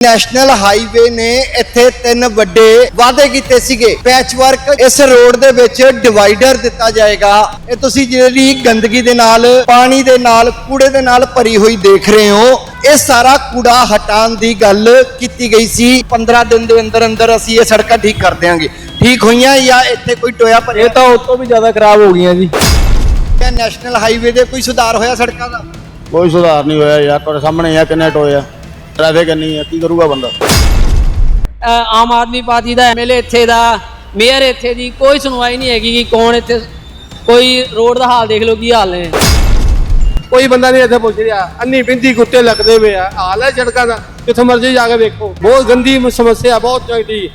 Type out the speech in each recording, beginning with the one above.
National highway ਨੇ ਇੱਥੇ ਤਿੰਨ ਵੱਡੇ ਵਾਅਦੇ ਕੀਤੇ ਸੀਗੇ। ਪੈਚ ਵਰਕ ਇਸ ਰੋਡ ਦੇ ਵਿੱਚ ਡਿਵਾਈਡਰ ਦਿੱਤਾ ਜਾਏਗਾ। ਇਹ ਤੁਸੀਂ ਜਿਹੜੀ ਗੰਦਗੀ ਦੇ ਨਾਲ ਪਾਣੀ ਦੇ ਨਾਲ ਕੂੜੇ ਦੇ ਨਾਲ ਭਰੀ ਹੋਈ ਦੇਖ ਰਹੇ ਹੋ। ਇਹ ਸਾਰਾ ਕੂੜਾ ਹਟਾਉਣ ਦੀ ਗੱਲ ਕੀਤੀ ਗਈ ਸੀ। 15 ਦਿਨ ਦੇ ਅੰਦਰ ਅੰਦਰ ਅਸੀਂ ਇਹ ਸੜਕਾਂ ਠੀਕ ਕਰ ਦਿਆਂਗੇ। ਠੀਕ ਹੋਈਆਂ ਜਾਂ ਇੱਥੇ ਕੋਈ ਟੋਇਆ ਭਰਿਆ? ਇਹ ਤਾਂ ਉਸ ਤੋਂ ਵੀ ਜ਼ਿਆਦਾ ਖਰਾਬ ਹੋ ਗਈਆਂ ਜੀ। ਨੈਸ਼ਨਲ ਹਾਈਵੇ ਦੇ ਕੋਈ ਸੁਧਾਰ ਹੋਇਆ ਸੜਕਾਂ ਦਾ? ਕੋਈ ਸੁਧਾਰ ਨਹੀਂ ਹੋਇਆ ਯਾਰ ਤੁਹਾਡੇ ਸਾਹਮਣੇ ਆ ਕਿੰਨੇ ਟੋਏ ਆ। ਟ੍ਰੈਫਿਕ ਇੰਨੀ ਆ ਕੀ ਕਰੂਗਾ ਬੰਦਾ? ਆਮ ਆਦਮੀ ਪਾਰਟੀ ਦਾ ਐਮਐਲਏ ਇੱਥੇ ਦਾ ਮੇਅਰ ਇੱਥੇ ਦੀ ਕੋਈ ਸੁਣਵਾਈ ਨਹੀਂ ਹੈਗੀ ਕਿ ਕੌਣ ਇੱਥੇ ਕੋਈ ਰੋਡ ਦਾ ਹਾਲ ਦੇਖ ਲਓ ਕੀ ਹਾਲ ਨੇ। ਕੋਈ ਬੰਦਾ ਨਹੀਂ ਇੱਥੇ ਪੁੱਛ ਰਿਹਾ ਅੰਨੀ ਬਿੰਦੀ ਕੁੱਤੇ ਲੱਗਦੇ ਪਏ ਆ ਹਾਲ ਹੈ ਸੜਕਾਂ ਦਾ ਜਿੱਥੋਂ ਮਰਜ਼ੀ ਜਾ ਕੇ ਵੇਖੋ। ਬਹੁਤ ਗੰਦੀ ਸਮੱਸਿਆ ਬਹੁਤ ਚਾਹੀਦੀ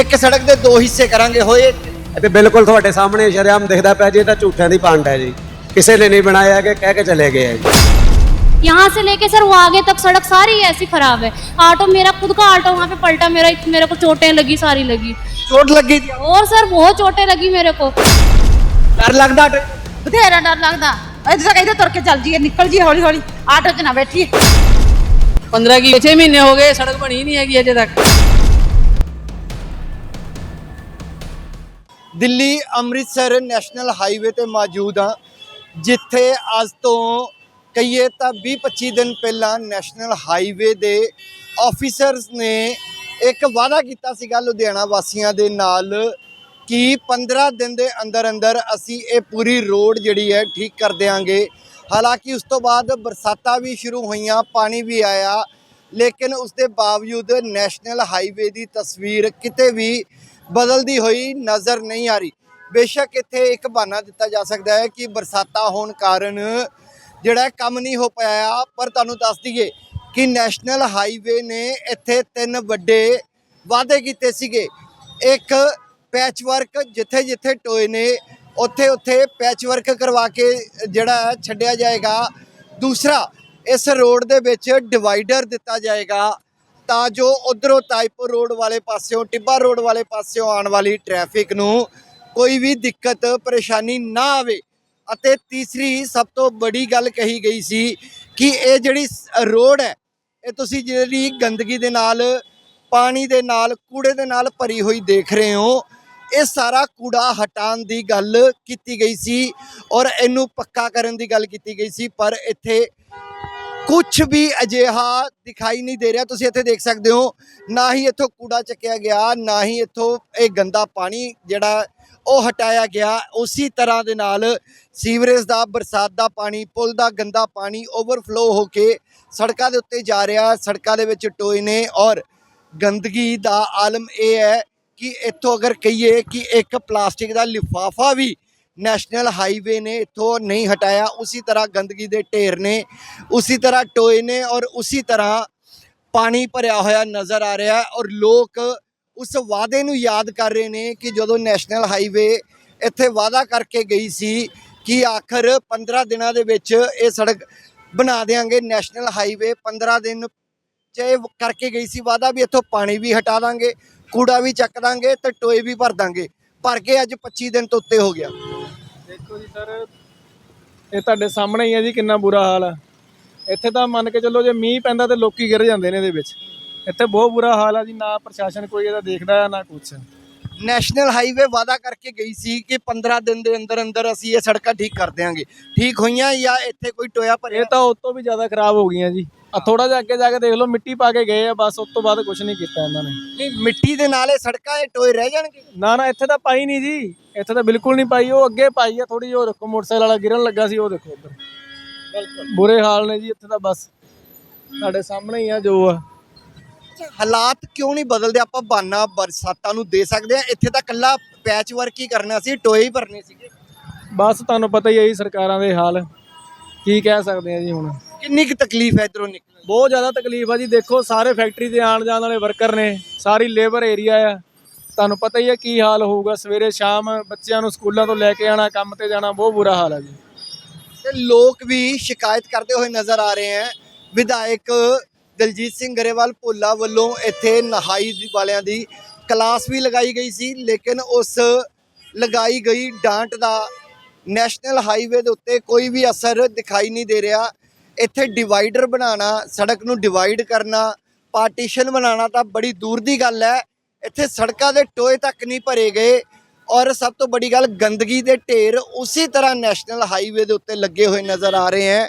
ਇੱਕ ਸੜਕ ਦੇ ਦੋ ਹਿੱਸੇ ਕਰਾਂਗੇ ਹੋਏ। ਤੇ ਬਿਲਕੁਲ ਤੁਹਾਡੇ ਸਾਹਮਣੇ ਸ਼ਰੇਆਮ ਦਿਖਦਾ ਪਿਆ ਜੀ ਇਹ ਤਾਂ ਝੂਠਿਆਂ ਦੀ ਪੰਡ ਹੈ ਜੀ। ਕਿਸੇ ਨੇ ਨਹੀਂ ਬਣਾਇਆ ਕਿ ਕਹਿ ਕੇ ਚਲੇ ਗਏ ਹੈ ਜੀ। यहाँ से लेके सर वो आगे तक सड़क सारी ऐसी खराब है ऑटो मेरा खुद का ऑटो वहाँ पे पलटा मेरा मेरे को चोटें लगी सारी लगी ਚੋਟ ਲੱਗੀ ਜੀ और सर बहुत चोटें लगी मेरे को ਡਰ ਲੱਗਦਾ ਟ- ਬਥੇਰਾ ਡਰ ਲੱਗਦਾ ਇੱਥੇ ਤੱਕ ਇੱਥੇ ਤੁਰ ਕੇ ਚੱਲ ਜੀਏ ਨਿਕਲ ਜੀਏ ਹੌਲੀ ਹੌਲੀ ਆਟੋ 'ਚ ਨਾ ਬੈਠੀਏ 15 ਕੀ 6 ਮਹੀਨੇ ਹੋ ਗਏ ਸੜਕ ਬਣੀ ਨਹੀਂ ਹੈਗੀ ਅਜੇ ਤੱਕ ਦਿੱਲੀ ਅੰਮ੍ਰਿਤਸਰ ਨੈਸ਼ਨਲ ਹਾਈਵੇ ਤੇ ਮੌਜੂਦ ਹਾਂ ਜਿੱਥੇ ਅੱਜ ਤੋਂ ਕਹੀਏ ਤਾਂ 20-25 ਦਿਨ ਪਹਿਲਾਂ ਨੈਸ਼ਨਲ ਹਾਈਵੇ ਦੇ ਆਫੀਸਰਸ ਨੇ ਇੱਕ ਵਾਅਦਾ ਕੀਤਾ ਸੀਗਾ ਲੁਧਿਆਣਾ ਵਾਸੀਆਂ ਦੇ ਨਾਲ ਕਿ 15 ਦਿਨ ਦੇ ਅੰਦਰ ਅੰਦਰ ਅਸੀਂ ਇਹ ਪੂਰੀ ਰੋਡ ਜਿਹੜੀ ਹੈ ਠੀਕ ਕਰ ਦੇਵਾਂਗੇ ਹਾਲਾਂਕਿ ਉਸ ਤੋਂ ਬਾਅਦ ਬਰਸਾਤਾਂ ਵੀ ਸ਼ੁਰੂ ਹੋਈਆਂ, ਪਾਣੀ ਵੀ ਆਇਆ, ਲੇਕਿਨ ਉਸ ਦੇ ਬਾਵਜੂਦ ਨੈਸ਼ਨਲ ਹਾਈਵੇ ਦੀ ਤਸਵੀਰ ਕਿਤੇ ਵੀ ਬਦਲਦੀ ਹੋਈ ਨਜ਼ਰ ਨਹੀਂ ਆ ਰਹੀ। ਬੇਸ਼ੱਕ ਇੱਥੇ ਇੱਕ ਬਹਾਨਾ ਦਿੱਤਾ ਜਾ ਸਕਦਾ ਹੈ ਕਿ ਬਰਸਾਤਾਂ ਹੋਣ ਕਾਰਨ ਜਿਹੜਾ ਕੰਮ ਨਹੀਂ ਹੋ ਪਾਇਆ ਪਰ ਤੁਹਾਨੂੰ ਦੱਸ ਦਈਏ ਕਿ ਨੈਸ਼ਨਲ ਹਾਈਵੇ ਨੇ ਇੱਥੇ ਤਿੰਨ ਵੱਡੇ ਵਾਅਦੇ ਕੀਤੇ ਸੀਗੇ। ਇੱਕ ਪੈਚ ਵਰਕ ਜਿੱਥੇ ਜਿੱਥੇ ਟੋਏ ਨੇ, ਉੱਥੇ ਉੱਥੇ ਪੈਚ ਵਰਕ ਕਰਵਾ ਕੇ ਜਿਹੜਾ ਛੱਡਿਆ ਜਾਏਗਾ। ਦੂਸਰਾ, ਇਸ ਰੋਡ ਦੇ ਵਿੱਚ ਡਿਵਾਈਡਰ ਦਿੱਤਾ ਜਾਏਗਾ ਤਾਂ ਜੋ ਉਧਰੋਂ ਤਾਈਪੁਰ ਰੋਡ ਵਾਲੇ ਪਾਸਿਓਂ, ਟਿੱਬਾ ਰੋਡ ਵਾਲੇ ਪਾਸਿਓਂ ਆਉਣ ਵਾਲੀ ਟ੍ਰੈਫਿਕ ਨੂੰ ਕੋਈ ਵੀ ਦਿੱਕਤ, ਪਰੇਸ਼ਾਨੀ ਨਾ ਆਵੇ। ਅਤੇ ਤੀਸਰੀ ਸਭ ਤੋਂ ਬੜੀ ਗੱਲ ਕਹੀ ਗਈ ਸੀ ਕਿ ਇਹ ਜਿਹੜੀ ਰੋਡ ਹੈ, ਇਹ ਤੁਸੀਂ ਜਿਹੜੀ ਗੰਦਗੀ ਦੇ ਨਾਲ, ਪਾਣੀ ਦੇ ਨਾਲ, ਕੂੜੇ ਦੇ ਨਾਲ ਭਰੀ ਹੋਈ ਦੇਖ ਰਹੇ ਹੋ। ਇਹ ਸਾਰਾ ਕੂੜਾ ਹਟਾਉਣ ਦੀ ਗੱਲ ਕੀਤੀ ਗਈ ਸੀ ਔਰ ਇਹਨੂੰ ਪੱਕਾ ਕਰਨ ਦੀ ਗੱਲ ਕੀਤੀ ਗਈ ਸੀ, ਪਰ ਇੱਥੇ ਕੁਝ ਵੀ ਅਜਿਹਾ ਦਿਖਾਈ ਨਹੀਂ ਦੇ ਰਿਹਾ। ਤੁਸੀਂ ਇੱਥੇ ਦੇਖ ਸਕਦੇ ਹੋ, ਨਾ ਹੀ ਇੱਥੋਂ ਕੂੜਾ ਚੱਕਿਆ ਗਿਆ, ਨਾ ਹੀ ਇੱਥੋਂ ਇਹ ਗੰਦਾ ਪਾਣੀ ਜਿਹੜਾ ਉਹ ਹਟਾਇਆ ਗਿਆ। ਉਸੇ ਤਰ੍ਹਾਂ ਦੇ ਨਾਲ ਸੀਵਰੇਜ ਦਾ, ਬਰਸਾਤ ਦਾ ਪਾਣੀ, ਪੁਲ ਦਾ ਗੰਦਾ ਪਾਣੀ ਓਵਰਫਲੋ ਹੋ ਕੇ ਸੜਕਾਂ ਦੇ ਉੱਤੇ ਜਾ ਰਿਹਾ। ਸੜਕਾਂ ਦੇ ਵਿੱਚ ਟੋਏ ਨੇ ਔਰ ਗੰਦਗੀ ਦਾ ਆਲਮ ਇਹ ਹੈ ਕਿ ਇੱਥੋਂ ਅਗਰ ਕਹੀਏ ਕਿ ਇੱਕ ਪਲਾਸਟਿਕ ਦਾ ਲਿਫਾਫਾ ਵੀ ਨੈਸ਼ਨਲ ਹਾਈਵੇ ਨੇ ਇੱਥੋਂ ਨਹੀਂ ਹਟਾਇਆ, ਉਸੇ ਤਰ੍ਹਾਂ ਗੰਦਗੀ ਦੇ ਢੇਰ ਨੇ, ਉਸੇ ਤਰ੍ਹਾਂ ਟੋਏ ਨੇ ਔਰ ਉਸੇ ਤਰ੍ਹਾਂ ਪਾਣੀ ਭਰਿਆ ਹੋਇਆ ਨਜ਼ਰ ਆ ਰਿਹਾ ਔਰ ਲੋਕ ਉਸ ਵਾਅਦੇ ਨੂੰ ਯਾਦ ਕਰ ਰਹੇ ਨੇ ਕਿ ਜਦੋਂ ਨੈਸ਼ਨਲ ਹਾਈਵੇ ਇੱਥੇ ਵਾਅਦਾ ਕਰਕੇ ਗਈ ਸੀ ਕਿ ਆਖਰ 15 ਦਿਨਾਂ ਦੇ ਵਿੱਚ ਇਹ ਸੜਕ ਬਣਾ ਦੇਾਂਗੇ ਨੈਸ਼ਨਲ ਹਾਈਵੇ 15 ਦਿਨ ਚ ਇਹ ਕਰਕੇ ਗਈ ਸੀ ਵਾਅਦਾ ਵੀ ਇੱਥੋਂ ਪਾਣੀ ਵੀ ਹਟਾ ਦਾਂਗੇ, ਕੂੜਾ ਵੀ ਚੱਕ ਦਾਂਗੇ ਤੇ ਟੋਏ ਵੀ ਭਰ ਦਾਂਗੇ। ਭਰ ਕੇ ਅੱਜ 25 ਦਿਨ ਤੋਂ ਉੱਤੇ ਹੋ ਗਿਆ। ਦੇਖੋ ਜੀ ਸਰ, ਇਹ ਤੁਹਾਡੇ ਸਾਹਮਣੇ ਹੀ ਹੈ ਜੀ, ਕਿੰਨਾ ਬੁਰਾ ਹਾਲ ਹੈ ਇੱਥੇ ਤਾਂ ਮੰਨ ਕੇ ਚੱਲੋ ਜੇ ਮੀਂਹ ਪੈਂਦਾ ਤੇ ਲੋਕੀ ਗਿਰ ਜਾਂਦੇ ਨੇ ਇਹਦੇ ਵਿੱਚ। ਇੱਥੇ ਬਹੁਤ ਬੁਰਾ ਹਾਲ ਹੈ ਜੀ ਨਾ ਪ੍ਰਸ਼ਾਸਨ ਕੋਈ ਇਹਦਾ ਦੇਖਦਾ ਹੈ ਨਾ ਕੁਛ। ਨੈਸ਼ਨਲ ਹਾਈਵੇ ਵਾਅਦਾ ਕਰਕੇ ਗਈ ਸੀ ਕਿ 15 ਦਿਨ ਦੇ ਅੰਦਰ ਅੰਦਰ ਅਸੀਂ ਇਹ ਸੜਕਾਂ ਠੀਕ ਕਰ ਦਿਆਂਗੇ। ਠੀਕ ਹੋਈਆਂ ਜਾਂ ਇੱਥੇ ਕੋਈ ਟੋਇਆ ਭਰਿਆ? ਇਹ ਤਾਂ ਉਸ ਤੋਂ ਵੀ ਜ਼ਿਆਦਾ ਖਰਾਬ ਹੋ ਗਈਆਂ ਜੀ। ਆ ਥੋੜਾ ਜਿਹਾ ਅੱਗੇ ਜਾ ਕੇ ਦੇਖ ਲਓ ਮਿੱਟੀ ਪਾ ਕੇ ਗਏ ਆ ਬਸ ਉਸ ਤੋਂ ਬਾਅਦ ਕੁਝ ਨਹੀਂ ਕੀਤਾ ਇਹਨਾਂ ਨੇ। ਨਹੀਂ ਮਿੱਟੀ ਦੇ ਨਾਲ ਇਹ ਸੜਕਾਂ ਇਹ ਟੋਏ ਰਹਿ ਜਾਣਗੇ? ਨਾ ਨਾ ਇੱਥੇ ਤਾਂ ਪਾਈ ਨਹੀਂ ਜੀ। ਇੱਥੇ ਤਾਂ ਬਿਲਕੁਲ ਨਹੀਂ ਪਾਈ ਉਹ ਅੱਗੇ ਪਾਈ ਆ ਥੋੜੀ ਜਿਹੀ ਉਹ ਦੇਖੋ ਮੋਟਰਸਾਈਕਲ ਵਾਲਾ ਗਿਰਨ ਲੱਗਾ ਸੀ ਉਹ ਦੇਖੋ ਉੱਧਰ ਬੁਰੇ ਹਾਲ ਨੇ ਜੀ ਇੱਥੇ ਤਾਂ ਬਸ। ਤੁਹਾਡੇ ਸਾਹਮਣੇ ਹੀ ਆ ਜੋ ਆ। ਹਾਲਾਤ ਕਿਉਂ ਨਹੀਂ ਬਦਲਦੇ? ਆਪਾਂ ਬਾਨਾ ਬਰਸਾਤਾਂ ਨੂੰ ਦੇ ਸਕਦੇ ਆ ਇੱਥੇ ਤਾਂ ਕੱਲਾ ਪੈਚ ਵਰਕ ਹੀ ਕਰਨਾ ਸੀ ਟੋਏ ਹੀ ਭਰਨੇ ਸੀਗੇ। ਬਸ ਤੁਹਾਨੂੰ ਪਤਾ ਹੀ ਹੈ ਜੀ ਸਰਕਾਰਾਂ ਦੇ ਹਾਲ। ਕੀ ਕਹਿ ਸਕਦੇ ਆ ਜੀ ਹੁਣ? ਕਿੰਨੀ ਕੁ ਤਕਲੀਫ ਹੈ ਇਧਰੋਂ ਨਿਕਲਣ ਬਹੁਤ ਜ਼ਿਆਦਾ ਤਕਲੀਫ ਆ ਜੀ। ਦੇਖੋ ਸਾਰੇ ਫੈਕਟਰੀ ਤੇ ਆਣ ਜਾਣ ਵਾਲੇ ਵਰਕਰ ਨੇ ਸਾਰੀ ਲੇਬਰ ਏਰੀਆ ਆ। ਤੁਹਾਨੂੰ ਪਤਾ ਹੀ ਹੈ ਕੀ ਹਾਲ ਹੋਊਗਾ। ਸਵੇਰੇ ਸ਼ਾਮ ਬੱਚਿਆਂ ਨੂੰ ਸਕੂਲਾਂ ਤੋਂ ਲੈ ਕੇ ਆਣਾ ਕੰਮ ਤੇ ਜਾਣਾ ਬਹੁਤ ਬੁਰਾ ਹਾਲ ਆ ਜੀ। ਤੇ ਲੋਕ ਵੀ ਸ਼ਿਕਾਇਤ ਕਰਦੇ ਹੋਏ ਨਜ਼ਰ ਆ ਰਹੇ ਹੈ। ਵਿਧਾਇਕ ਦਲਜੀਤ ਸਿੰਘ ਗਰੇਵਾਲ ਭੋਲਾ ਵੱਲੋਂ ਇੱਥੇ ਨਹਾਈ ਵਾਲਿਆਂ ਦੀ ਕਲਾਸ ਵੀ ਲਗਾਈ ਗਈ ਸੀ, ਲੇਕਿਨ ਉਸ ਲਗਾਈ ਗਈ ਡਾਂਟ ਦਾ ਨੈਸ਼ਨਲ ਹਾਈਵੇ ਦੇ ਉੱਤੇ ਕੋਈ ਵੀ ਅਸਰ ਦਿਖਾਈ ਨਹੀਂ ਦੇ ਰਿਹਾ। ਇੱਥੇ ਡਿਵਾਈਡਰ ਬਣਾਉਣਾ, ਸੜਕ ਨੂੰ ਡਿਵਾਈਡ ਕਰਨਾ, ਪਾਰਟੀਸ਼ਨ ਬਣਾਉਣਾ ਤਾਂ ਬੜੀ ਦੂਰ ਦੀ ਗੱਲ ਹੈ। ਇੱਥੇ ਸੜਕਾਂ ਦੇ ਟੋਏ ਤੱਕ ਨਹੀਂ ਭਰੇ ਗਏ ਔਰ ਸਭ ਤੋਂ ਬੜੀ ਗੱਲ ਗੰਦਗੀ ਦੇ ਢੇਰ ਉਸੇ ਤਰ੍ਹਾਂ ਨੈਸ਼ਨਲ ਹਾਈਵੇ ਦੇ ਉੱਤੇ ਲੱਗੇ ਹੋਏ ਨਜ਼ਰ ਆ ਰਹੇ ਹੈ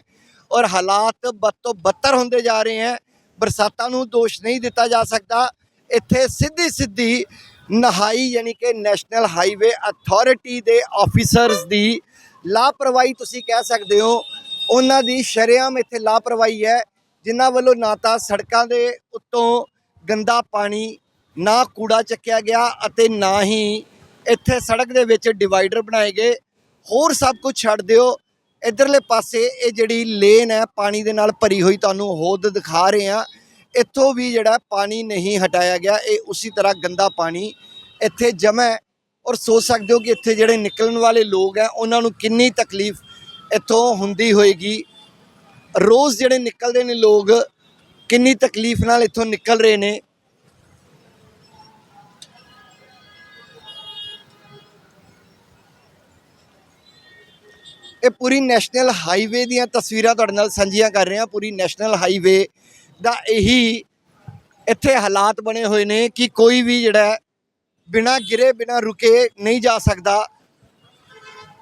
ਔਰ ਹਾਲਾਤ ਬਦ ਤੋਂ ਬੱਤਰ ਹੁੰਦੇ ਜਾ ਰਹੇ ਹੈ। ਬਰਸਾਤਾਂ ਨੂੰ ਦੋਸ਼ ਨਹੀਂ ਦਿੱਤਾ ਜਾ ਸਕਦਾ। ਇੱਥੇ ਸਿੱਧੀ ਸਿੱਧੀ ਨਹਾਈ ਯਾਨੀ ਕਿ ਨੈਸ਼ਨਲ ਹਾਈਵੇ ਅਥਾਰਟੀ ਦੇ ਆਫੀਸਰਸ ਦੀ ਲਾਪਰਵਾਹੀ ਤੁਸੀਂ ਕਹਿ ਸਕਦੇ ਹੋ। ਉਹਨਾਂ ਦੀ ਸ਼ਰੇਆਮ ਇੱਥੇ ਲਾਪਰਵਾਹੀ ਹੈ, ਜਿਨ੍ਹਾਂ ਵੱਲੋਂ ਨਾ ਤਾਂ ਸੜਕਾਂ ਦੇ ਉੱਤੋਂ ਗੰਦਾ ਪਾਣੀ, ਨਾ ਕੂੜਾ ਚੱਕਿਆ ਗਿਆ ਅਤੇ ਨਾ ਹੀ ਇੱਥੇ ਸੜਕ ਦੇ ਵਿੱਚ ਡਿਵਾਈਡਰ ਬਣਾਏ ਗਏ। ਹੋਰ ਸਭ ਕੁਝ ਛੱਡ ਦਿਓ। ਇਧਰਲੇ ਪਾਸੇ ਇਹ ਜਿਹੜੀ ਲੇਨ ਹੈ, ਪਾਣੀ ਦੇ ਨਾਲ ਭਰੀ ਹੋਈ ਤੁਹਾਨੂੰ ਹੋਦ ਦਿਖਾ ਰਹੇ ਆ ਇੱਥੋਂ ਵੀ ਜਿਹੜਾ ਪਾਣੀ ਨਹੀਂ ਹਟਾਇਆ ਗਿਆ, ਇਹ ਉਸੇ ਤਰ੍ਹਾਂ ਗੰਦਾ ਪਾਣੀ ਇੱਥੇ ਜਮ੍ਹਾਂ ਔਰ ਸੋਚ ਸਕਦੇ ਹੋ ਕਿ ਇੱਥੇ ਜਿਹੜੇ ਨਿਕਲਣ ਵਾਲੇ ਲੋਕ ਹੈ, ਉਹਨਾਂ ਨੂੰ ਕਿੰਨੀ ਤਕਲੀਫ ਇੱਥੋਂ ਹੁੰਦੀ ਹੋਏਗੀ। ਰੋਜ਼ ਜਿਹੜੇ ਨਿਕਲਦੇ ਨੇ ਲੋਕ, ਕਿੰਨੀ ਤਕਲੀਫ ਨਾਲ ਇੱਥੋਂ ਨਿਕਲ ਰਹੇ ਨੇ। ਇਹ ਪੂਰੀ ਨੈਸ਼ਨਲ ਹਾਈਵੇ ਦੀਆਂ ਤਸਵੀਰਾਂ ਤੁਹਾਡੇ ਨਾਲ ਸਾਂਝੀਆਂ ਕਰ ਰਹੇ ਹਾਂ। ਪੂਰੀ ਨੈਸ਼ਨਲ ਹਾਈਵੇ ਦਾ ਇਹੀ ਇੱਥੇ ਹਾਲਾਤ ਬਣੇ ਹੋਏ ਨੇ ਕਿ ਕੋਈ ਵੀ ਜਿਹੜਾ ਹੈ, ਬਿਨਾਂ ਗਿਰੇ ਬਿਨਾਂ ਰੁਕੇ ਨਹੀਂ ਜਾ ਸਕਦਾ।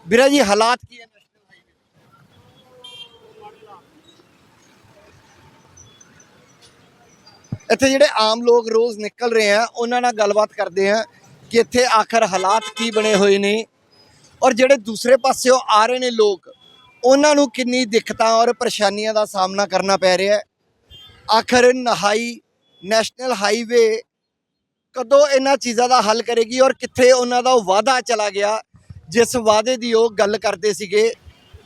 ਵੀਰਾ ਜੀ ਹਾਲਾਤ ਕੀ ਹੈ ਨੈਸ਼ਨਲ ਹਾਈਵੇ ਇੱਥੇ ਜਿਹੜੇ ਆਮ ਲੋਕ ਰੋਜ਼ ਨਿਕਲ ਰਹੇ ਆ ਉਹਨਾਂ ਨਾਲ ਗੱਲਬਾਤ ਕਰਦੇ ਆ ਕਿ ਇੱਥੇ ਆਖਰ ਹਾਲਾਤ ਕੀ ਬਣੇ ਹੋਏ ਨੇ। ਔਰ ਜਿਹੜੇ ਦੂਸਰੇ ਪਾਸਿਓਂ ਆ ਰਹੇ ਨੇ ਲੋਕ, ਉਹਨਾਂ ਨੂੰ ਕਿੰਨੀ ਦਿੱਕਤਾਂ ਔਰ ਪਰੇਸ਼ਾਨੀਆਂ ਦਾ ਸਾਹਮਣਾ ਕਰਨਾ ਪੈ ਰਿਹਾ ਹੈ। ਆਖਰ ਨਹਾਈ, ਨੈਸ਼ਨਲ ਹਾਈਵੇ ਕਦੋਂ ਇਹਨਾਂ ਚੀਜ਼ਾਂ ਦਾ ਹੱਲ ਕਰੇਗੀ ਔਰ ਕਿੱਥੇ ਉਹਨਾਂ ਦਾ ਉਹ ਵਾਅਦਾ ਚਲਾ ਗਿਆ, ਜਿਸ ਵਾਅਦੇ ਦੀ ਉਹ ਗੱਲ ਕਰਦੇ ਸੀਗੇ।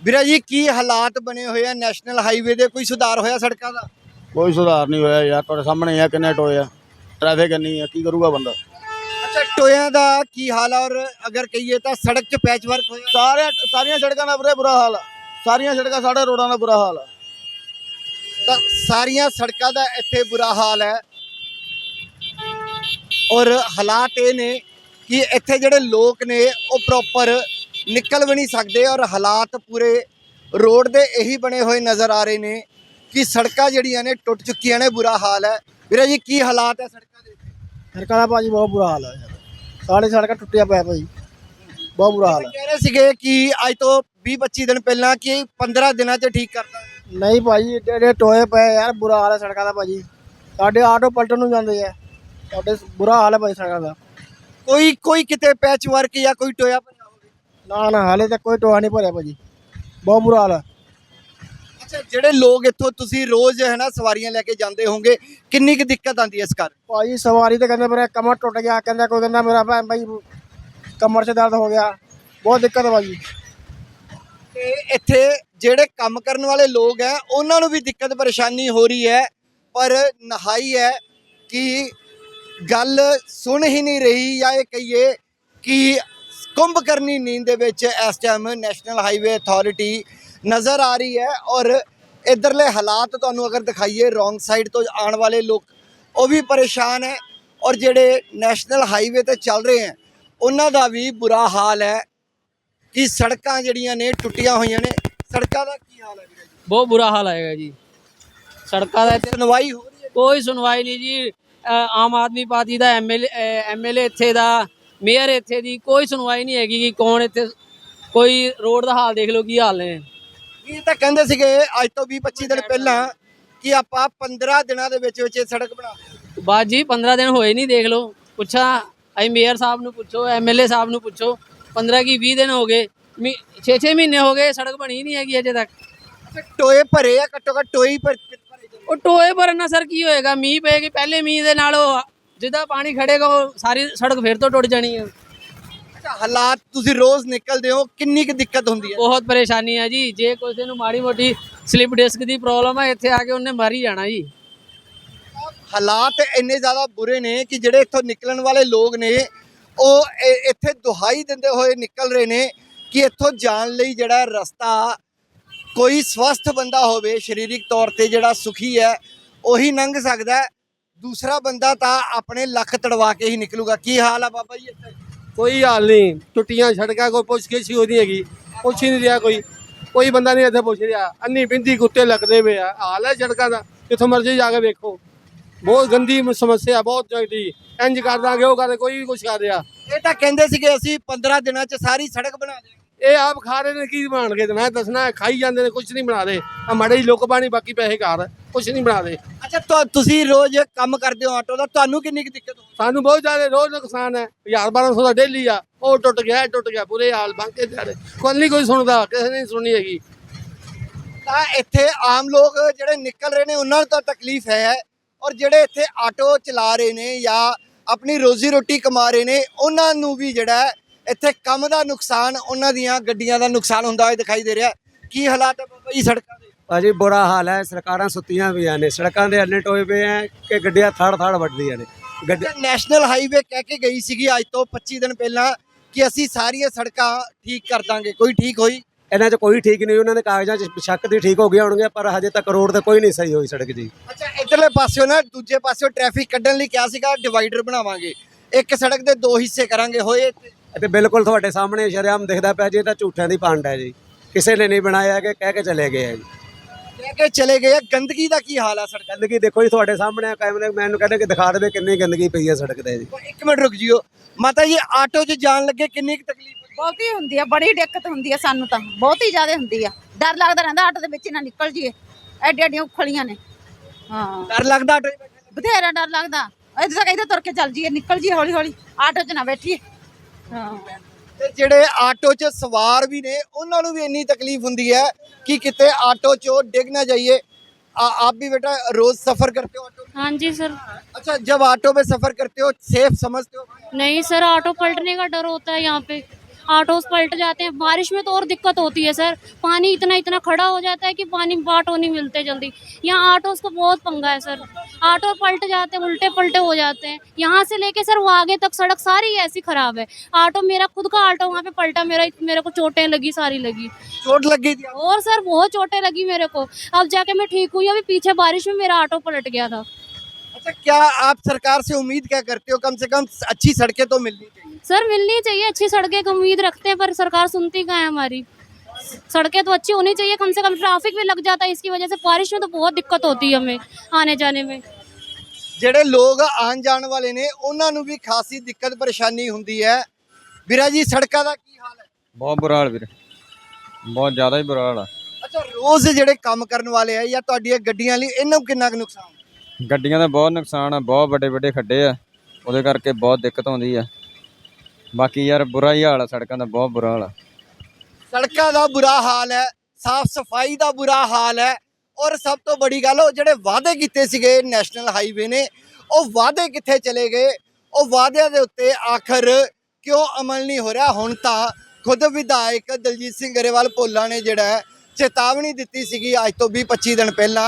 ਵੀਰਾ ਜੀ, ਕੀ ਹਾਲਾਤ ਬਣੇ ਹੋਏ ਆ? ਨੈਸ਼ਨਲ ਹਾਈਵੇ ਦੇ ਕੋਈ ਸੁਧਾਰ ਹੋਇਆ ਸੜਕਾਂ ਦਾ? ਕੋਈ ਸੁਧਾਰ ਨਹੀਂ ਹੋਇਆ ਯਾਰ, ਤੁਹਾਡੇ ਸਾਹਮਣੇ ਆ, ਕਿੰਨੇ ਟੋਏ ਆ, ਟ੍ਰੈਫਿਕ ਇੰਨੀ ਆ, ਕੀ ਕਰੂਗਾ ਬੰਦਾ? ਟੋਇਆਂ ਦਾ ਕੀ ਹਾਲ ਆ ਔਰ ਅਗਰ ਕਹੀਏ ਤਾਂ ਸੜਕ 'ਚ ਪੈਚ ਵਰਕ ਹੋਇਆ। ਸਾਰੇ ਸਾਰੀਆਂ ਸੜਕਾਂ ਦਾ ਬੁਰਾ ਬੁਰਾ ਹਾਲ ਆ। ਸਾਰੀਆਂ ਸੜਕਾਂ ਸਾਡੇ ਰੋਡਾਂ ਦਾ ਬੁਰਾ ਹਾਲ ਆ। ਤਾਂ ਸਾਰੀਆਂ ਸੜਕਾਂ ਦਾ ਇੱਥੇ ਬੁਰਾ ਹਾਲ ਹੈ। ਔਰ ਹਾਲਾਤ ਇਹ ਨੇ ਕਿ ਇੱਥੇ ਜਿਹੜੇ ਲੋਕ ਨੇ ਉਹ ਪ੍ਰੋਪਰ ਨਿਕਲ ਵੀ ਨਹੀਂ ਸਕਦੇ ਔਰ ਹਾਲਾਤ ਪੂਰੇ ਰੋਡ ਦੇ ਇਹੀ ਬਣੇ ਹੋਏ ਨਜ਼ਰ ਆ ਰਹੇ ਨੇ ਕਿ ਸੜਕਾਂ ਜਿਹੜੀਆਂ ਨੇ ਟੁੱਟ ਚੁੱਕੀਆਂ ਨੇ ਬੁਰਾ ਹਾਲ ਹੈ। ਵੀਰੇ ਜੀ ਕੀ ਹਾਲਾਤ ਹੈ ਸੜਕਾਂ ਦੇ ਸੜਕਾਂ ਦਾ ਭਾਜੀ ਬਹੁਤ ਬੁਰਾ ਹਾਲ ਹੈ। ਸਾਰੇ ਸੜਕਾਂ ਟੁੱਟਿਆ ਪਿਆ ਭਾਜੀ ਬਹੁਤ ਬੁਰਾ ਹਾਲ ਕਹਿ ਰਹੇ ਸੀਗੇ ਕਿ ਅੱਜ ਤੋਂ 20 25 ਦਿਨ ਪਹਿਲਾਂ ਕਿ 15 ਦਿਨਾਂ 'ਚ ਠੀਕ ਕਰਦਾ ਨਹੀਂ ਭਾਜੀ ਏਡੇ ਏਡੇ ਟੋਏ ਪਏ ਯਾਰ ਬੁਰਾ ਹਾਲ ਹੈ ਸੜਕਾਂ ਦਾ ਭਾਜੀ। ਸਾਡੇ ਆਟੋ ਪਲਟਣ ਨੂੰ ਜਾਂਦੇ ਆ। ਸਾਡੇ ਬੁਰਾ ਹਾਲ ਹੈ ਭਾਜੀ ਸੜਕਾਂ ਦਾ। ਕੋਈ ਕੋਈ ਕਿਤੇ ਪੈਚ ਵਰਕ ਜਾਂ ਕੋਈ ਟੋਇਆ ਭਰਿਆ ਹੋਵੇ? ਨਾ ਨਾ ਹਾਲੇ ਤੱਕ ਕੋਈ ਟੋਆ ਨਹੀਂ ਭਰਿਆ ਭਾਜੀ। ਬਹੁਤ ਬੁਰਾ ਹਾਲ ਹੈ ਅੱਛਾ ਜਿਹੜੇ ਲੋਕ ਇੱਥੋਂ ਤੁਸੀਂ ਰੋਜ਼ ਹੈ ਨਾ ਸਵਾਰੀਆਂ ਲੈ ਕੇ ਜਾਂਦੇ ਹੋਵੋਗੇ ਕਿੰਨੀ ਕੁ ਦਿੱਕਤ ਆਉਂਦੀ ਹੈ ਇਸ ਕਾਰਨ? ਭਾਜੀ ਸਵਾਰੀ ਤੇ ਕਹਿੰਦੇ ਮੇਰਾ ਕਮਰ ਟੁੱਟ ਗਿਆ ਕਹਿੰਦਾ ਕੋਈ ਕਹਿੰਦਾ ਮੇਰਾ ਭੈਣ ਭਾਈ ਕਮਰ 'ਚ ਦਰਦ ਹੋ ਗਿਆ। ਬਹੁਤ ਦਿੱਕਤ ਹੈ ਭਾਜੀ ਤੇ ਇੱਥੇ ਜਿਹੜੇ ਕੰਮ ਕਰਨ ਵਾਲੇ ਲੋਕ ਹੈ ਉਹਨਾਂ ਨੂੰ ਵੀ ਦਿੱਕਤ ਪਰੇਸ਼ਾਨੀ ਹੋ ਰਹੀ ਹੈ ਪਰ ਨਹਾਈ ਹੈ ਕਿ ਗੱਲ ਸੁਣ ਹੀ ਨਹੀਂ ਰਹੀ ਜਾਂ ਇਹ ਕਹੀਏ ਕਿ ਕੁੰਭ ਕਰਨੀ ਨੀਂਦ ਦੇ ਵਿੱਚ ਇਸ ਟਾਈਮ ਨੈਸ਼ਨਲ ਹਾਈਵੇ ਅਥਾਰਟੀ ਨਜ਼ਰ ਆ ਰਹੀ ਹੈ ਔਰ ਇਧਰਲੇ ਹਾਲਾਤ ਤੁਹਾਨੂੰ ਅਗਰ ਦਿਖਾਈਏ ਰੋਂਗ ਸਾਈਡ ਤੋਂ ਆਉਣ ਵਾਲੇ ਲੋਕ ਉਹ ਵੀ ਪਰੇਸ਼ਾਨ ਹੈ ਔਰ ਜਿਹੜੇ ਨੈਸ਼ਨਲ ਹਾਈਵੇ ਤੇ ਚੱਲ ਰਹੇ ਹੈ ਉਹਨਾਂ ਦਾ ਵੀ ਬੁਰਾ ਹਾਲ ਹੈ ਕਿ ਸੜਕਾਂ ਜਿਹੜੀਆਂ ਨੇ ਟੁੱਟੀਆਂ ਹੋਈਆਂ ਨੇ। ਸੜਕਾਂ ਦਾ ਕੀ ਹਾਲ ਹੈ ਵੀਰੇ ਜੀ? ਬਹੁਤ ਬੁਰਾ ਹਾਲ ਆਏਗਾ ਜੀ। ਸੜਕਾਂ ਦਾ ਇੱਥੇ ਸੁਣਵਾਈ ਹੋ ਰਹੀ ਹੈ ਕੋਈ ਸੁਣਵਾਈ ਨਹੀਂ ਜੀ। ਆਮ ਆਦਮੀ ਪਾਰਟੀ ਦਾ ਐਮਐਲਏ ਐਮਐਲਏ ਇੱਥੇ ਦਾ ਮੇਅਰ ਇੱਥੇ ਦੀ ਕੋਈ ਸੁਣਵਾਈ ਨਹੀਂ ਹੈਗੀ ਕਿ ਕੌਣ ਇੱਥੇ ਕੋਈ ਰੋਡ ਦਾ ਹਾਲ ਦੇਖ ਲਓ ਕੀ ਹਾਲ ਨੇ। ਇਹ ਤਾਂ ਕਹਿੰਦੇ ਸੀਗੇ ਅੱਜ ਤੋਂ 20 25 ਦਿਨ ਪਹਿਲਾਂ ਕਿ ਆਪਾਂ 15 ਦਿਨਾਂ ਦੇ ਵਿੱਚ ਵਿੱਚ ਇਹ ਸੜਕ ਬਣਾ ਬਾਅਦ ਜੀ 15 ਦਿਨ ਹੋਏ ਨਹੀਂ ਦੇਖ ਲਓ। ਪੁੱਛਾਂ ਅਸੀਂ ਮੇਅਰ ਸਾਹਿਬ ਨੂੰ ਪੁੱਛੋ ਐਮਐਲਏ ਸਾਹਿਬ ਨੂੰ ਪੁੱਛੋ 15 ਕੀ 20 ਦਿਨ ਹੋ ਗਏ। 6-6 ਮਹੀਨੇ ਹੋ ਗਏ ਸੜਕ ਬਣੀ ਨਹੀਂ ਹੈਗੀ ਅਜੇ ਤੱਕ। ਟੋਏ ਭਰੇ ਆ ਘੱਟੋ ਘੱਟ ਟੋਏ ਹੀ ਭਰ- ਭਰੇ ਜਾਂਦੇ। ਉਹ ਟੋਏ ਭਰਨ ਨਾਲ ਸਰ ਕੀ ਹੋਏਗਾ? ਮੀਂਹ ਪਏਗੀ ਪਹਿਲੇ ਮੀਂਹ ਦੇ ਨਾਲ ਉਹ ਜਿੱਦਾਂ ਪਾਣੀ ਖੜੇਗਾ ਉਹ ਸਾਰੀ ਸੜਕ ਫਿਰ ਤੋਂ ਟੁੱਟ ਜਾਣੀ ਹੈ ਹਾਲਾਤ ਤੁਸੀਂ ਰੋਜ਼ ਨਿਕਲਦੇ ਹੋ ਕਿੰਨੀ ਕੁ ਦਿੱਕਤ ਹੁੰਦੀ ਹੈ? ਬਹੁਤ ਪਰੇਸ਼ਾਨੀ ਹੈ ਜੀ। ਜੇ ਕਿਸੇ ਨੂੰ ਮਾੜੀ ਮੋਟੀ ਸਲਿਪ ਡਿਸਕ ਦੀ ਪ੍ਰੋਬਲਮ ਹੈ ਇੱਥੇ ਆ ਕੇ ਉਹਨੇ ਮਰ ਹੀ ਜਾਣਾ ਜੀ। ਹਾਲਾਤ ਇੰਨੇ ਜ਼ਿਆਦਾ ਬੁਰੇ ਨੇ ਕਿ ਜਿਹੜੇ ਇੱਥੋਂ ਨਿਕਲਣ ਵਾਲੇ ਲੋਕ ਨੇ ਉਹ ਇੱਥੇ ਦੁਹਾਈ ਦਿੰਦੇ ਹੋਏ ਨਿਕਲ ਰਹੇ ਨੇ ਕਿ ਇੱਥੋਂ ਜਾਣ ਲਈ ਜਿਹੜਾ ਰਸਤਾ ਕੋਈ ਸਵਸਥ ਬੰਦਾ ਹੋਵੇ ਸਰੀਰਕ ਤੌਰ ਤੇ ਜਿਹੜਾ ਸੁਖੀ ਹੈ ਉਹੀ ਲੰਘ ਸਕਦਾ। ਦੂਸਰਾ ਬੰਦਾ ਤਾਂ ਆਪਣੇ ਲੱਖ ਤੜਵਾ ਕੇ ਹੀ ਨਿਕਲੂਗਾ। ਕੀ ਹਾਲ ਆ ਬਾਬਾ ਜੀ ਇੱਥੇ? ਕੋਈ ਹਾਲ ਨਹੀਂ। ਟੁੱਟੀਆਂ ਸੜਕਾਂ ਕੋਈ ਪੁੱਛ ਗਿੱਛ ਹੀ ਉਹਦੀ ਹੈਗੀ। ਪੁੱਛ ਹੀ ਨਹੀਂ ਰਿਹਾ ਕੋਈ। ਕੋਈ ਬੰਦਾ ਨਹੀਂ ਇੱਥੇ ਪੁੱਛ ਰਿਹਾ। ਅੰਨੀ ਬਿੰਦੀ ਕੁੱਤੇ ਲੱਗਦੇ ਪਏ ਆ। ਹਾਲ ਹੈ ਸੜਕਾਂ ਦਾ। ਜਿੱਥੋਂ ਮਰਜ਼ੀ ਜਾ ਕੇ ਵੇਖੋ। ਬਹੁਤ ਗੰਦੀ ਸਮੱਸਿਆ, ਬਹੁਤ ਜਗਦੀ ਇੰਜ ਕਰ ਦਾਂਗੇ, ਉਹ ਕਰ, ਕੋਈ ਵੀ ਕੁਛ ਕਰ ਰਿਹਾ। ਇਹ ਤਾਂ ਕਹਿੰਦੇ ਸੀਗੇ ਅਸੀਂ 15 ਦਿਨਾਂ 'ਚ ਸਾਰੀ ਸੜਕ ਬਣਾ ਦੇਵਾਂਗੇ ਇਹ ਆਪ ਖਾ ਰਹੇ ਨੇ ਕੀ ਬਣਾਉਣਗੇ ਤੇ ਮੈਂ ਦੱਸਣਾ ਹੈ, ਖਾਈ ਜਾਂਦੇ ਨੇ ਕੁਛ ਨਹੀਂ ਬਣਾ ਰਹੇ ਆ ਮਾੜੇ ਹੀ ਲੋਕ ਬਾਣੀ ਬਾਕੀ ਪੈਸੇ ਘਰ ਕੁਛ ਨਹੀਂ ਬਣਾ ਰਹੇ ਅੱਛਾ ਤੁਹਾ- ਤੁਸੀਂ ਰੋਜ਼ ਕੰਮ ਕਰਦੇ ਹੋ ਆਟੋ ਦਾ ਤੁਹਾਨੂੰ ਕਿੰਨੀ ਕੁ ਦਿੱਕਤ ਹੋਈ ਸਾਨੂੰ ਬਹੁਤ ਜ਼ਿਆਦਾ ਰੋਜ਼ ਨੁਕਸਾਨ ਹੈ। 1000 1200 ਦਾ ਡੇਲੀ ਆ ਉਹ ਟੁੱਟ ਗਿਆ ਇਹ ਟੁੱਟ ਗਿਆ ਬੁਰੇ ਹਾਲ ਬੰਕੇ ਜਾਰੇ ਕੋਈ ਨਹੀਂ ਕੋਈ ਸੁਣਦਾ ਕਿਸੇ ਨੇ ਨਹੀਂ ਸੁਣੀ ਹੈਗੀ। ਤਾਂ ਇੱਥੇ ਆਮ ਲੋਕ ਜਿਹੜੇ ਨਿਕਲ ਰਹੇ ਨੇ ਉਹਨਾਂ ਨੂੰ ਤਾਂ ਤਕਲੀਫ ਹੈ। ਔਰ ਜਿਹੜੇ ਇੱਥੇ ਆਟੋ ਚਲਾ ਰਹੇ ਨੇ ਜਾਂ ਆਪਣੀ ਰੋਜ਼ੀ ਰੋਟੀ ਕਮਾ ਰਹੇ ਨੇ ਉਹਨਾਂ ਨੂੰ ਵੀ ਜਿਹੜਾ ਹੈ ਇੱਥੇ ਕੰਮ ਦਾ ਨੁਕਸਾਨ ਉਹਨਾਂ ਦੀਆਂ ਗੱਡੀਆਂ ਦਾ ਨੁਕਸਾਨ ਹੁੰਦਾ ਹੋਇਆ ਦਿਖਾਈ ਦੇ ਰਿਹਾ। ਕੀ ਹਾਲਾਤ ਹੈ ਬਾਬਾ ਜੀ ਸੜਕਾਂ ਦੇ? ਭਾਜੀ ਬੁਰਾ ਹਾਲ ਹੈ। ਸਰਕਾਰਾਂ ਸੁੱਤੀਆਂ ਪਈਆਂ ਨੇ। ਸੜਕਾਂ ਦੇ ਅੰਨੇ ਟੋਏ ਪਏ ਆ ਕਿ ਗੱਡੀਆਂ ਥੜ ਥੜ ਵੱਢਦੀਆਂ ਨੇ। ਗੱਡੀ ਨੈਸ਼ਨਲ ਹਾਈਵੇ ਕਹਿ ਕੇ ਗਈ ਸੀਗੀ ਅੱਜ ਤੋਂ 25 ਦਿਨ ਪਹਿਲਾਂ ਕਿ ਅਸੀਂ ਸਾਰੀਆਂ ਸੜਕਾਂ ਠੀਕ ਕਰ ਦਾਂਗੇ। ਕੋਈ ਠੀਕ ਹੋਈ? ਇਹਨਾਂ 'ਚ ਕੋਈ ਠੀਕ ਨਹੀਂ ਉਹਨਾਂ ਦੇ ਕਾਗਜ਼ਾਂ 'ਚ ਸ਼ੱਕ ਦੀ ਠੀਕ ਹੋ ਗਏ ਹੋਣਗੇ ਪਰ ਹਜੇ ਤੱਕ ਰੋਡ ਤੇ ਕੋਈ ਨਹੀਂ ਸਹੀ ਹੋਈ ਸੜਕ ਜੀ। ਅੱਛਾ ਇਧਰਲੇ ਪਾਸਿਓ ਨਾ ਦੂਜੇ ਪਾਸਿਓ ਟ੍ਰੈਫਿਕ ਕੱਢਣ ਲਈ ਕਿਹਾ ਸੀਗਾ ਡਿਵਾਈਡਰ ਬਣਾਵਾਂਗੇ। ਇੱਕ ਸੜਕ ਦੇ ਦੋ ਹਿੱਸੇ ਕਰਾਂਗੇ। ਹੋਏ। ਤੇ ਬਿਲਕੁਲ ਤੁਹਾਡੇ ਸਾਹਮਣੇ ਸ਼ਰੇਆਮ ਦਿਖਦਾ ਪਿਆ ਜੀ ਇਹ ਤਾਂ ਝੂਠਿਆਂ ਦੀ ਪੰਡ ਹੈ ਜੀ। ਕਿਸੇ ਨੇ ਨਹੀਂ ਬਣਾਇਆ ਕਿ ਕਹਿ ਕੇ ਚਲੇ ਗਏ ਆ ਜੀ। ਕਹਿ ਕੇ ਚਲੇ ਗਏ ਆ। ਗੰਦਗੀ ਦਾ ਕੀ ਹਾਲ ਆ ਸੜਕਾਂ ਗੰਦਗੀ ਦੇਖੋ ਜੀ ਤੁਹਾਡੇ ਸਾਹਮਣੇ ਕੈਮਰੇ ਮੈਨੂੰ ਕਹਿੰਦੇ ਕਿ ਦਿਖਾ ਦੇਵੇ ਕਿੰਨੀ ਗੰਦਗੀ ਪਈ ਹੈ ਸੜਕ ਤੇ ਜੀ। ਇੱਕ ਮਿੰਟ ਰੁਕ ਜਿਓ। ਮਾਤਾ ਜੀ ਆਟੋ 'ਚ ਜਾਣ ਲੱਗੇ ਕਿੰਨੀ ਕੁ ਤਕਲੀਫ ਹੋਈ? ਬਹੁਤੀ ਹੁੰਦੀ ਆ ਬੜੀ ਦਿੱਕਤ ਹੁੰਦੀ ਆ ਸਾਨੂੰ ਤਾਂ। ਬਹੁਤ ਹੀ ਜ਼ਿਆਦਾ ਹੁੰਦੀ ਆ। ਡਰ ਲੱਗਦਾ ਰਹਿੰਦਾ ਆਟੋ ਦੇ ਵਿੱਚ ਨਾ ਨਿਕਲ ਜੀਏ ਐਡੀ ਐਡੀਆਂ ਉਖਲੀਆਂ ਨੇ। ਹਾਂ। ਡਰ ਲੱਗਦਾ ਆਟੋ 'ਚ ਬੈਠੇ? ਬਥੇਰਾ ਡਰ ਲੱਗਦਾ। ਇੱਥੇ ਤੱਕ ਇੱਥੇ ਤੁਰ ਕੇ ਚੱਲ ਜੀਏ ਨਿਕਲ ਜੀਏ ਹੌਲੀ ਹੌਲੀ ਆਟੋ 'ਚ ਨਾ ਬੈਠੀਏ। ਹਾਂ ਤੇ ਜਿਹੜੇ ਆਟੋ 'ਚ ਸਵਾਰ ਵੀ ਨੇ ਉਹਨਾਂ ਨੂੰ ਵੀ ਇੰਨੀ ਤਕਲੀਫ ਹੁੰਦੀ ਹੈ ਕਿ ਕਿਤੇ ਆਟੋ 'ਚੋਂ ਡਿੱਗ ਨਾ ਜਾਈਏ आ, आप भी बेटा रोज सफर करते हो ऑटो में? हाँ जी सर अच्छा जब ऑटो में सफर करते हो सेफ समझते हो नहीं सर ऑटो पलटने का डर होता है यहाँ पे ऑटोस पलट जाते हैं। बारिश में तो और दिक्कत होती है सर। पानी इतना इतना खड़ा हो जाता है कि पानी बाटो नहीं मिलते जल्दी। यहाँ ऑटोस को बहुत पंगा है सर। ऑटो पलट जाते हैं उल्टे पलटे हो जाते हैं। यहाँ से लेके सर वो आगे तक सड़क सारी ऐसी खराब है। ऑटो मेरा खुद का ऑटो वहाँ पे पलटा मेरा मेरे को चोटें लगी सारी लगी। चोट लग गई थी? और सर बहुत चोटें लगी मेरे को। अब जाके मैं ठीक हुई अभी पीछे बारिश में मेरा ऑटो पलट गया था। अच्छा क्या आप सरकार से उम्मीद क्या करते हो? कम से कम अच्छी सड़कें तो मिलनी चाहिए। सर मिलनी चाहिए अच्छी सड़कें की उम्मीद रखते हैं पर सरकार सुनती कहाँ है हमारी सड़कें तो अच्छी होनी चाहिए कम से कम ट्रैफिक भी लग जाता है इसकी वजह से बारिश में तो बहुत दिक्कत होती है हमें आने जाने में ਜਿਹੜੇ ਲੋਕ ਆਉਣ ਜਾਣ ਵਾਲੇ ਨੇ ਉਹਨਾਂ ਨੂੰ ਵੀ ਖਾਸੀ ਦਿੱਕਤ ਪਰੇਸ਼ਾਨੀ ਹੁੰਦੀ ਹੈ ਵੀਰਾ ਜੀ ਸੜਕਾਂ ਦਾ ਕੀ ਹਾਲ ਹੈ ਬਹੁਤ ਬੁਰਾ ਹਾਲ ਵੀਰੇ ਬਹੁਤ ਜ਼ਿਆਦਾ ਹੀ ਬੁਰਾ ਹਾਲ ਆ ਅੱਛਾ ਰੋਜ਼ ਜਿਹੜੇ ਕੰਮ ਕਰਨ ਵਾਲੇ ਆ ਜਾਂ ਤੁਹਾਡੀਆਂ ਗੱਡੀਆਂ ਲਈ ਇਹਨਾਂ ਨੂੰ ਕਿੰਨਾ ਕੁ ਨੁਕਸਾਨ ਹੈ? ਗੱਡੀਆਂ ਦਾ ਬਹੁਤ ਨੁਕਸਾਨ ਆ ਬਹੁਤ ਵੱਡੇ ਵੱਡੇ ਖੱਡੇ ਆ ਉਹਦੇ ਕਰਕੇ ਬਹੁਤ ਦਿੱਕਤ ਆਉਂਦੀ ਆ ਬਾਕੀ ਯਾਰ ਬੁਰਾ ਹੀ ਹਾਲ ਆ, ਸੜਕਾਂ ਦਾ ਬਹੁਤ ਬੁਰਾ ਹਾਲ ਆ। ਸੜਕਾਂ ਦਾ ਬੁਰਾ ਹਾਲ ਹੈ, ਸਾਫ਼ ਸਫ਼ਾਈ ਦਾ ਬੁਰਾ ਹਾਲ ਹੈ ਔਰ ਸਭ ਤੋਂ ਬੜੀ ਗੱਲ ਉਹ ਜਿਹੜੇ ਵਾਅਦੇ ਕੀਤੇ ਸੀਗੇ ਨੈਸ਼ਨਲ ਹਾਈਵੇ ਨੇ, ਉਹ ਵਾਅਦੇ ਕਿੱਥੇ ਚਲੇ ਗਏ? ਉਹ ਵਾਅਦਿਆਂ ਦੇ ਉੱਤੇ ਆਖਰ ਕਿਉਂ ਅਮਲ ਨਹੀਂ ਹੋ ਰਿਹਾ? ਹੁਣ ਤਾਂ ਖੁਦ ਵਿਧਾਇਕ ਦਲਜੀਤ ਸਿੰਘ ਗਰੇਵਾਲ ਭੋਲਾ ਨੇ ਜਿਹੜਾ ਚੇਤਾਵਨੀ ਦਿੱਤੀ ਸੀਗੀ ਅੱਜ ਤੋਂ 20 25 ਦਿਨ ਪਹਿਲਾਂ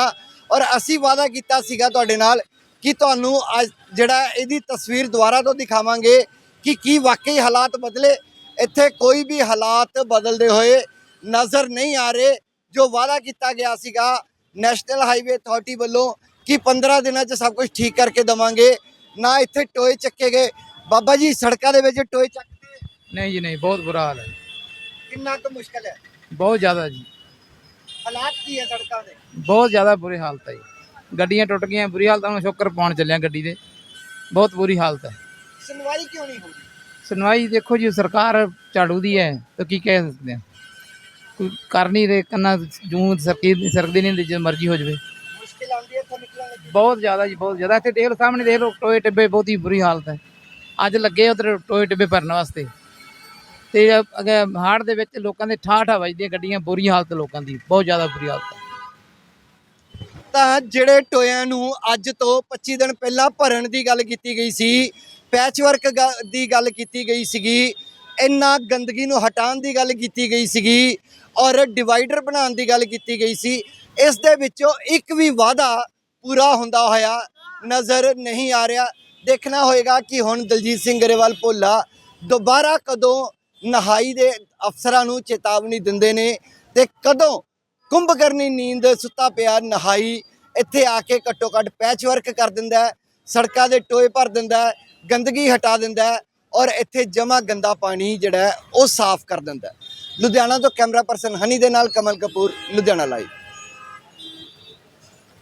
ਔਰ ਅਸੀਂ ਵਾਅਦਾ ਕੀਤਾ ਸੀਗਾ ਤੁਹਾਡੇ ਨਾਲ ਕਿ ਤੁਹਾਨੂੰ ਅੱਜ ਜਿਹੜਾ ਇਹਦੀ ਤਸਵੀਰ ਦੁਬਾਰਾ ਤੋਂ ਦਿਖਾਵਾਂਗੇ ਕਿ ਕੀ ਵਾਕਈ ਹਾਲਾਤ ਬਦਲੇ? ਇੱਥੇ ਕੋਈ ਵੀ ਹਾਲਾਤ ਬਦਲਦੇ ਹੋਏ ਨਜ਼ਰ ਨਹੀਂ ਆ ਰਹੇ ਜੋ ਵਾਅਦਾ ਕੀਤਾ ਗਿਆ ਸੀਗਾ ਨੈਸ਼ਨਲ ਹਾਈਵੇ ਅਥਾਰਟੀ ਵੱਲੋਂ ਕਿ 15 ਦਿਨਾਂ 'ਚ ਸਭ ਕੁਝ ਠੀਕ ਕਰਕੇ ਦਵਾਂਗੇ। ਨਾ ਇੱਥੇ ਟੋਏ ਚੱਕੇ ਗਏ। ਬਾਬਾ ਜੀ ਸੜਕਾਂ ਦੇ ਵਿੱਚ ਟੋਏ ਚੱਕਦੇ ਨਹੀਂ ਜੀ ਨਹੀਂ ਬਹੁਤ ਬੁਰਾ ਹਾਲ ਹੈ ਕਿੰਨਾ ਕੁ ਮੁਸ਼ਕਲ ਹੈ? ਬਹੁਤ ਜ਼ਿਆਦਾ ਜੀ। ਹਾਲਾਤ ਕੀ ਹੈ ਸੜਕਾਂ ਦੇ? ਬਹੁਤ ਜ਼ਿਆਦਾ ਬੁਰੀ ਹਾਲਤ ਹੈ ਜੀ। ਗੱਡੀਆਂ ਟੁੱਟ ਗਈਆਂ ਬੁਰੀ ਹਾਲਤ ਹੁਣ ਸ਼ੋਕਰ ਪਾਉਣ ਚੱਲਿਆ ਗੱਡੀ ਦੇ। ਬਹੁਤ ਬੁਰੀ ਹਾਲਤ ਹੈ। ਸੁਣਵਾਈ ਕਿਉਂ ਨਹੀਂ ਹੁੰਦੀ? ਸੁਣਵਾਈ ਦੇਖੋ ਜੀ ਸਰਕਾਰ ਝਾੜੂ ਦੀ ਹੈ ਤਾਂ ਕੀ ਕਹਿ ਸਕਦੇ ਆ ਕੋਈ ਕਰ ਨਹੀਂ ਰਹੇ ਕੰਨਾ ਜੂੰ ਸਰਕੀ ਸਰਕਦੀ ਨਹੀਂ ਜਦੋਂ ਮਰਜ਼ੀ ਹੋ ਜਾਵੇ। ਮੁਸ਼ਕਿਲ ਆਉਂਦੀ ਹੈ ਇੱਥੋਂ ਨਿਕਲਣ ਲੱਗੇ। ਬਹੁਤ ਜ਼ਿਆਦਾ ਜੀ ਬਹੁਤ ਜ਼ਿਆਦਾ। ਇੱਥੇ ਦੇਖ ਲਓ ਸਾਹਮਣੇ ਦੇਖ ਲਓ ਟੋਏ ਟਿੱਬੇ ਬਹੁਤ ਹੀ ਬੁਰੀ ਹਾਲਤ ਹੈ। ਅੱਜ ਲੱਗੇ ਉਧਰ ਟੋਏ ਟਿੱਬੇ ਭਰਨ ਵਾਸਤੇ। ਤੇ ਅਗੇ ਹਾੜ ਦੇ ਵਿੱਚ ਲੋਕਾਂ ਦੇ ਠਾਠ ਵੱਜਦੀਆਂ ਗੱਡੀਆਂ ਬੁਰੀ ਹਾਲਤ ਲੋਕਾਂ ਦੀ ਬਹੁਤ ਜ਼ਿਆਦਾ ਬੁਰੀ ਹਾਲਤ ਹੈ। ਤਾਂ ਜਿਹੜੇ ਟੋਇਆਂ ਨੂੰ ਅੱਜ ਤੋਂ 25 ਦਿਨ ਪਹਿਲਾਂ ਭਰਨ ਦੀ ਗੱਲ ਕੀਤੀ ਗਈ ਸੀ ਪੈਚਵਰਕ ਗ- ਦੀ ਗੱਲ ਕੀਤੀ ਗਈ ਸੀਗੀ, ਇੰਨਾ ਗੰਦਗੀ ਨੂੰ ਹਟਾਉਣ ਦੀ ਗੱਲ ਕੀਤੀ ਗਈ ਸੀਗੀ ਔਰ ਡਿਵਾਈਡਰ ਬਣਾਉਣ ਦੀ ਗੱਲ ਕੀਤੀ ਗਈ ਸੀ, ਇਸ ਦੇ ਵਿੱਚੋਂ ਇੱਕ ਵੀ ਵਾਅਦਾ ਪੂਰਾ ਹੁੰਦਾ ਹੋਇਆ ਨਜ਼ਰ ਨਹੀਂ ਆ ਰਿਹਾ। ਦੇਖਣਾ ਹੋਏਗਾ ਕਿ ਹੁਣ ਦਲਜੀਤ ਸਿੰਘ ਗਰੇਵਾਲ ਭੋਲਾ ਦੁਬਾਰਾ ਕਦੋਂ ਨਹਾਈ ਦੇ ਅਫਸਰਾਂ ਨੂੰ ਚੇਤਾਵਨੀ ਦਿੰਦੇ ਨੇ ਤੇ ਕਦੋਂ ਕੁੰਭਕਰਨੀ ਨੀਂਦ ਸੁੱਤਾ ਪਿਆ ਨਹਾਈ, ਇੱਥੇ ਆ ਕੇ ਘੱਟੋ ਘੱਟ ਪੈਚ ਵਰਕ ਕਰ ਦਿੰਦਾ ਸੜਕਾਂ ਦੇ ਟੋਏ ਭਰ ਦਿੰਦਾ ਗੰਦਗੀ ਹਟਾ ਦਿੰਦਾ ਹੈ ਔਰ ਇੱਥੇ ਜਮਾ ਗੰਦਾ ਪਾਣੀ ਜਿਹੜਾ ਉਹ ਸਾਫ਼ ਕਰ ਦਿੰਦਾ ਲੁਧਿਆਣਾ ਤੋਂ ਕੈਮਰਾ ਪਰਸਨ ਹਨੀ ਦੇ ਨਾਲ ਕਮਲ ਕਪੂਰ, ਲੁਧਿਆਣਾ ਲਾਈਵ